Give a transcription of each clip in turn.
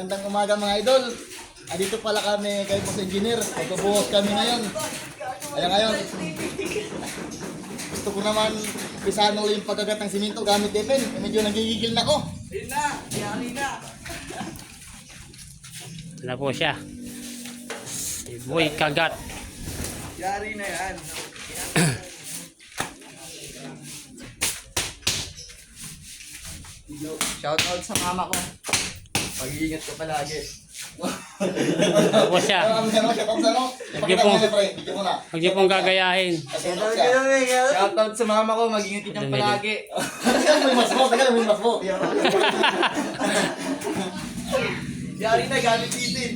Magandang umaga mga idol. Ah, dito pala kami kay Boss Engineer. Magbubuhos kami ngayon. Kaya ngayon, gusto ko naman pisahan ulit yung pagkagat ng siminto gamit depen. Eh, medyo nagigigil na ko. Ano po siya? Si Boy Kagat. Yari na yan. Shout out sa mama ko. Pag-iingat ka palagi. Po siya? Siya? Kung? Sige po. Ipakita mo pre. Video mo na. Huwag niyo pong gagayahin. Kasi ano siya? Shout out sa mama ko. Mag-ingat ka dyan palagi. Teka, may mas mo. Teka, may mas mo. Yari na gamit itin.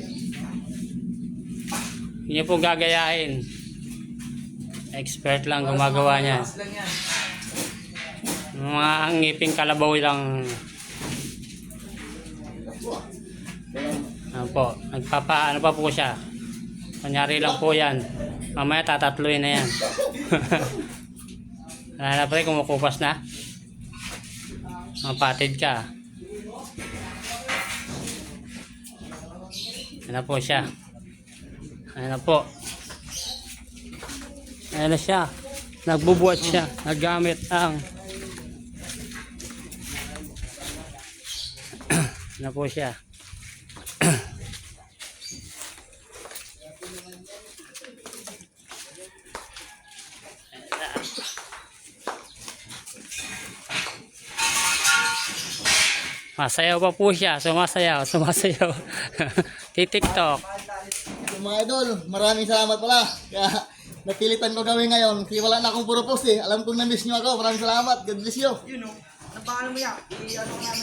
Huwag niyo pong gagayahin. Expert lang gumagawa niya. Mga ang ngiping kalabaw lang. Ano po, nagpapa, ano pa po siya. Kunyari lang po yan. Mamaya tatatluin na yan. Wala na pre, kumukupas na. Mapatid ka. Ano po siya. Ano po. Na siya. Nagbubuhat siya. Naggamit ang ano po siya. Masayaw pa po siya. Sumasayaw, sumasayaw. Titiktok. So, mga idol, maraming salamat pala. Kaya napilitan ko gawin ngayon. Kasi wala na akong puro post eh. Alam kong na-miss nyo ako. Maraming salamat. God bless you. O. Ang pangalan mo yan? I-ano namin.